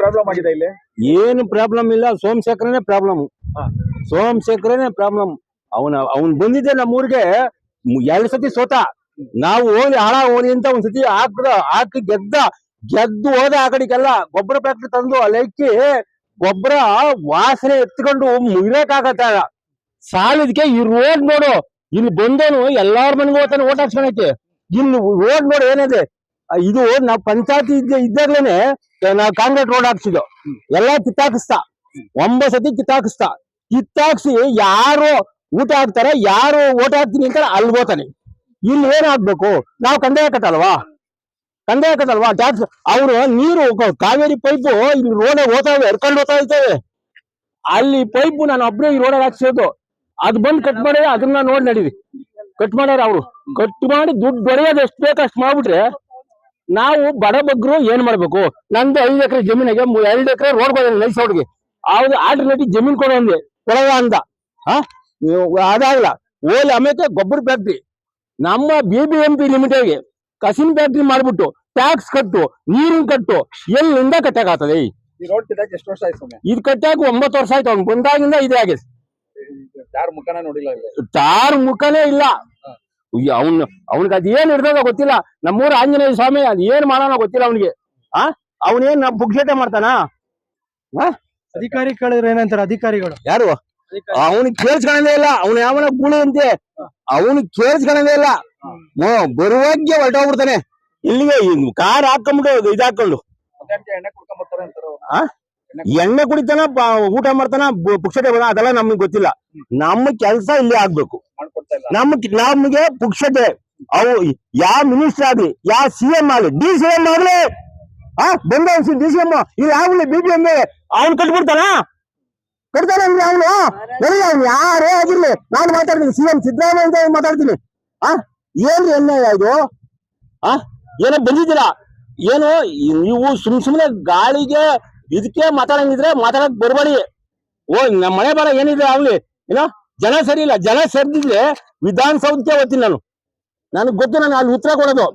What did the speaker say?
Problem ಆಗಿದೆ ಇಲ್ಲಿ? ಏನು ಪ್ರಾಬ್ಲಮ್ ಇಲ್ಲ. ಸೋಮಶೇಖರನೇ ಪ್ರಾಬ್ಲಮ್. ಸೋಮಶೇಖರನೇ ಪ್ರಾಬ್ಲಮ್ ಅವನ ಅವನ್ ಬಂದಿದ್ದೆ ನಮ್ಮೂರಿಗೆ ಎರಡು ಎರಡ್ ಸತಿ ಸೋತ. ನಾವು ಹೋಗಿ ಹಾಳ ಹೋಗಿ ಅಂತ ಒಂದ್ ಸತಿ ಹಾಕ್ದ ಹಾಕಿ ಗೆದ್ದ ಗೆದ್ದು ಹೋದ ಆ ಕಡೆಗೆಲ್ಲ ಗೊಬ್ಬರ ಫ್ಯಾಕ್ಟ್ರಿ ತಂದು ಅಲ್ಲಿ ಇಕ್ಕಿ ಗೊಬ್ಬರ ವಾಸನೆ ಎತ್ಕೊಂಡು ಇರಕ್ಕಾಗತ್ತ ಸಾಲದಕ್ಕೆ ಈ ರೋಡ್ ನೋಡು. ಇಲ್ಲಿ ಬಂದವನು ಎಲ್ಲಾರ ಮನೆಗೂ ಹೋಗ್ತಾನೆ ಓಟ್ ಹಾಕ್ಸ್ಕೊಳಕ್ಕೆ. ಇಲ್ಲಿ ರೋಡ್ ನೋಡು ಏನಿದೆ? ಇದು ನಾವು ಪಂಚಾಯತಿ ಇದ್ದ ಇದ್ದಾಗ್ಲೇನೆ ನಾವು ಕಾಂಕ್ರೀಟ್ ರೋಡ್ ಹಾಕ್ಸಿದ್ದು. ಎಲ್ಲಾ ಕಿತ್ತಾಕಿಸ್ತಾ. ಒಂಬತ್ತು ಸತಿ ಕಿತ್ತಾಕಿಸ್ತಾ. ಕಿತ್ತಾಕ್ಸಿ ಯಾರು ಊಟ ಹಾಕ್ತಾರೆ, ಯಾರು ಓಟ ಹಾಕ್ತೀನಿ ಅಂತ ಅಲ್ಲಿ ಹೋತಾನೆ ಇಲ್ಲಿ ಏನ್ ನಾವು ಕಂದಾಯ ಹಾಕತ್ತಲ್ವಾ? ಕಂದಾಯ ಹಾಕತ್ತಲ್ವಾ? ಟ್ಯಾಕ್ಸ್ ಅವರು ನೀರು ಕಾವೇರಿ ಪೈಪು ಇಲ್ಲಿ ರೋಡ್ ಹೋತಾವೆ ಎರ್ಕೊಂಡು ಹೋಗ್ತಾ ಇರ್ತೇವೆ ಅಲ್ಲಿ ಪೈಪು ನಾನು ಒಬ್ಬನೇ ಈ ರೋಡಲ್ಲಿ ಹಾಕ್ಸಿರೋದು. ಅದು ಬಂದು ಕಟ್ ಮಾಡಿ ಅದನ್ನ ನೋಡಿ ನಡೀವಿ ಕಟ್ ಮಾಡ್ಯಾರ ಅವರು. ಕಟ್ ಮಾಡಿ ದುಡ್ಡು ದೊರೆಯೋದು ಎಷ್ಟು ಬೇಕು ಅಷ್ಟು ಮಾಡ್ಬಿಟ್ರೆ ನಾವು ಬಡಬಗ್ರು ಏನ್ ಮಾಡ್ಬೇಕು? ನಂದು ಐದು ಎಕರೆ ಜಮೀನಿಗೆ ಎರಡು ಎಕರೆ ರೋಡ್ ಬಂದಿದೆ ನೈಸ್ ರೋಡ್ಗೆ ಅವ್ರು ಆಲ್ಟರ್ನೇಟಿವ್ ಜಮೀನ್ ಕೊಡು ಅಂದೆ. ಕೊಡಲ್ಲ ಅಂದ. ಹಾ? ಅದಾಗಲ್ಲ ಓಲಿ ಅಮೇಕೆ ಗೊಬ್ಬರ ಫ್ಯಾಕ್ಟ್ರಿ ನಮ್ಮ ಬಿ ಬಿ ಎಂ ಪಿ ಲಿಮಿಟೆಡ್ಗೆ ಕಸಿನ್ ಫ್ಯಾಕ್ಟ್ರಿ ಮಾಡ್ಬಿಟ್ಟು ಟ್ಯಾಕ್ಸ್ ಕಟ್ಟು ನೀರಿನ ಕಟ್ಟು ಎಲ್ಲಿಂದ ಕಟ್ಟಾಗತ್ತದೆ ಈ ರೋಡ್ ಕಿತ್ತಾಕ್ ಎಷ್ಟು ವರ್ಷ ಆಯ್ತು ಇದು ಕಟ್ಟಾಕ ಒಂಬತ್ತು ವರ್ಷ ಆಯ್ತು ಅವ್ನು ಬಂದಾಗಿಂದ ಇದೇ ಆಗಿದೆ. ಮುಖನ ನೋಡಿಲ್ಲ ಇಲ್ಲಿ? ತಾರ್ ಮುಖನೇ ಇಲ್ಲ. ಅವನ್ ಅವನಿಗೆ ಅದ್ ಏನ್ ಇರ್ತದ ಗೊತ್ತಿಲ್ಲ. ನಮ್ಮೂರ ಆಂಜನೇಯ ಸ್ವಾಮಿ ಅದ್ ಏನ್ ಮಾಡೋಣ ಗೊತ್ತಿಲ್ಲ ಅವನಿಗೆ. ಆ? ಅವನೇನ್ ನಮ್ ಪುಕ್ಷೇಟ ಮಾಡ್ತಾನ? ಅಧಿಕಾರಿ ಕೇಳಿದ್ರೆ ಏನಂತಾರೆ ಅಧಿಕಾರಿಗಳು? ಯಾರು? ಅವನಿಗೆ ಕೇಳಿಸ್ಕೊಳದೇ ಇಲ್ಲ. ಅವನು ಯಾವನ ಗುಳಿ ಅಂತೆ. ಅವನಿಗೆ ಕೇಳಿಸ್ಕೊಳದೇ ಇಲ್ಲ. ಬರುವಾಗ್ಯ ಬರುವಾಗೆ ಹೊರಟೋಗ್ಬಿಡ್ತಾನೆ. ಇಲ್ಲಿಗೆ ಕಾರ್ ಹಾಕೊಂಡ್ಬಿಟ್ಟು ಇದಾಕೊಂಡು ಎಣ್ಣೆ ಕುಡಿತಾನ ಊಟ ಮಾಡ್ತಾನ ಪುಕ್ಷತೆ ಪುಕ್ಷಟೆ ಬರ ಅದೆಲ್ಲ ನಮ್ಗೆ ಗೊತ್ತಿಲ್ಲ. ನಮ್ಮ ಕೆಲಸ ಇಲ್ಲಿ ಆಗ್ಬೇಕು. ಮಾಡ್ಕೊಡ್ತಾ ಇಲ್ಲ ನಮ್ ನಮ್ಗೆ ಪುಕ್ಷತೆ ಅವು ಯಾವ ಮಿನಿಸ್ಟರ್ ಆಗ್ಲಿ ಯಾವ ಸಿ ಎಂ ಆಗ್ಲಿ, ಡಿ ಸಿ ಎಂ ಆಗ್ಲಿ, ಆ, ಬಂದ ಡಿ ಸಿ ಎಂ ಇಲ್ಲಿ ಆಗ್ಲಿ ಬಿ ಪಿ ಎಂ ಅವ್ನು ಕಟ್ಬಿಡ್ತಾನ? ಕಟ್ತಾನೆ ಅವನು? ಎಲ್ಲಿ ಅವ್ನು, ಯಾರೇ ಆಗಿರ್ಲಿ, ನಾನು ಮಾತಾಡ್ತೀನಿ, ಸಿ ಎಂ ಸಿದ್ದರಾಮಯ್ಯ ಮಾತಾಡ್ತೀನಿ. ಆ ಏನ್ರಿ ಅನ್ಯಾಯ ಇದು? ಆ, ಏನೋ ಬಂದಿದ್ದೀರಾ? ಏನು, ನೀವು ಸುಮ್ ಸುಮ್ನೆ ಗಾಳಿಗೆ ಇದಕ್ಕೆ ಮಾತಾಡಂಗಿದ್ರೆ ಮಾತಾಡಕ್ ಬರ್ಬೇಡಿ. ಓ ನಮ್ಮ ಮನೆ ಬರ ಏನಿದ್ರೆ ಆಗ್ಲಿ ಏನೋ? ಜನ ಸರಿ ಇಲ್ಲ ಜನ ಸರಿದಿದ್ರೆ ವಿಧಾನಸೌಧಕ್ಕೆ ಹೋಗ್ತೀನಿ ನಾನು. ನನಗೆ ಗೊತ್ತು ನಾನು ಅಲ್ಲಿ ಉತ್ತರ ಕೊಡೋದು.